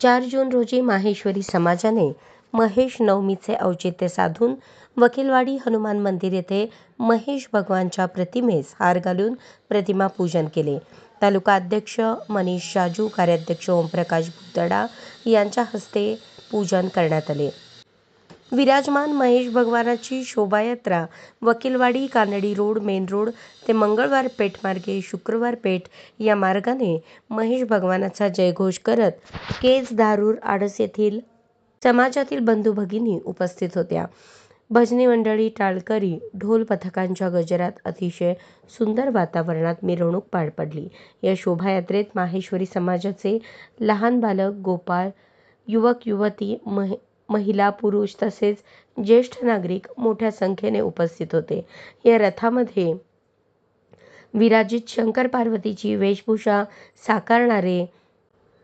चार जून रोजी माहेश्वरी समाजाने महेश नवमीचे औचित्य साधून वकीलवाडी हनुमान मंदिर येथे महेश भगवानच्या प्रतिमेस हार घालून प्रतिमा पूजन केले. तालुका अध्यक्ष मनीष राजू कार्याध्यक्ष ओमप्रकाश भुतडा यांच्या हस्ते पूजन करण्यात आले. विराजमान महेश भगवानाची शोभायात्रा Vakilwadi, Kanadi road, main road ते मंगळवार पेठ मार्गे शुक्रवार पेठ या मार्गाने महेश भगवानाचा जयघोष करत केज, धारूर, आडस येथील समाजातील बंधू भगिनी उपस्थित होत्या. भजनी मंडळी, टाळकरी, ढोल पथकांच्या गजरात अतिशय सुंदर वातावरणात मिरवणूक पार पडली. या शोभायात्रेत माहेश्वरी समाजाचे लहान बालक, गोपाळ, युवक युवती, महिला पुरुष तसेच ज्येष्ठ नागरिक मोठ्या संख्येने उपस्थित होते. या रथामध्ये विराजित शंकर पार्वतीची वेशभूषा साकारणारे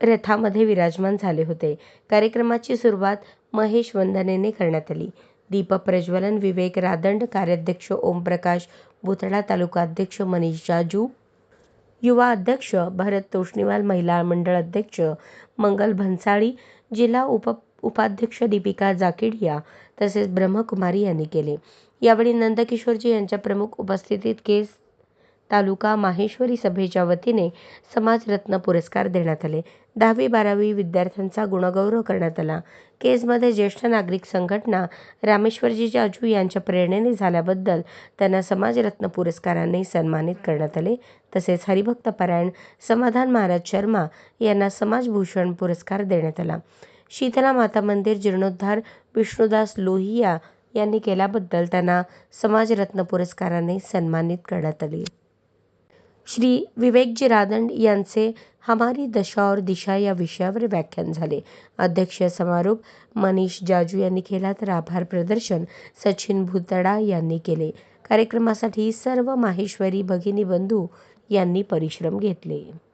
रथामध्ये विराजमान झाले होते. कार्यक्रमाची सुरुवात महेश वंदनेने करण्यात आली. दीपप्रज्वलन विवेक रादंड, कार्याध्यक्ष ओमप्रकाश भुतडा, तालुका अध्यक्ष मनीष जाजू, युवा अध्यक्ष भरत तोष्णीवाल, महिला मंडळ अध्यक्ष मंगल भन्साळी, जिल्हा उप उपाध्यक्ष दीपिका जाकिडिया तसेच ब्रह्मकुमारी यांनी केले. यावेळी नंदकिशोरजी यांच्या प्रमुख उपस्थितीत केस तालुका माहेश्वरी सभेच्या वतीने समाजरत्न पुरस्कार देण्यात आले. दहावी बारावी विद्यार्थ्यांचा गुणगौरव करण्यात आला. केसमध्ये ज्येष्ठ नागरिक संघटना रामेश्वरजी जाजू यांच्या प्रेरणेने झाल्याबद्दल त्यांना समाजरत्न पुरस्काराने सन्मानित करण्यात आले. तसेच हरिभक्त परायण समाधान महाराज शर्मा यांना समाजभूषण पुरस्कार देण्यात आला. शीतला माता मंदिर जीर्णोद्धार विष्णुदास लोहिया यांनी केल्याबद्दल त्यांना समाजरत्न पुरस्काराने सन्मानित करण्यात आले. श्री. विवेकजी रादंड यांचे हमारी दशा और दिशा या विषयावर व्याख्यान झाले. अध्यक्षीय समारोप मनीष जाजू यांनी केला तर आभार प्रदर्शन सचिन भुतडा यांनी केले. कार्यक्रमासाठी सर्व माहेश्वरी भगिनी बंधू यांनी परिश्रम घेतले.